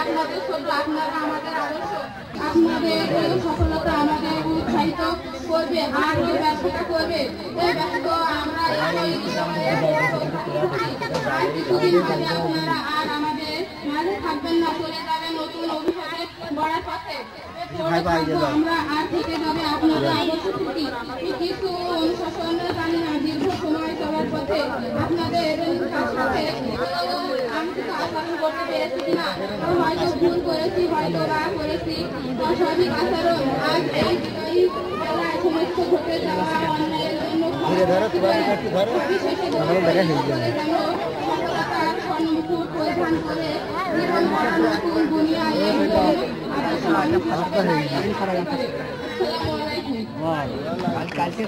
আপনাদের ছোট আপনারা আমাদের আদর্শ আপনাদের সফলতা আমাদের উৎসাহিত করবে আর ওই ব্যবসাটা করবে এই ব্যবসা আমরা আর কিছুদিন বাদে আপনারা আর আমাদের মাঝে থাকবেন না চলে যাবেন নতুন অভিশাপে বড়ার পথে। আমরা আর থেকে যাবে আপনাদের আদর্শ ত্রুটি কিছু অনুশাসন জানি না দীর্ঘ সময় চলার পথে আপনাদের সাথে আচরণ করতে পেরেছি কিনা? হয়তো ভুল করেছি হয়তো বা করেছি। অস্বাভাবিক আচরণ। আজ এই এই বেলায় সমস্ত ঘটে যাওয়া অন্যায়ের জন্য পরিধান করে জীবন গড়ার নতুন দুনিয়ায় এই আদর্শ মানুষ কালকে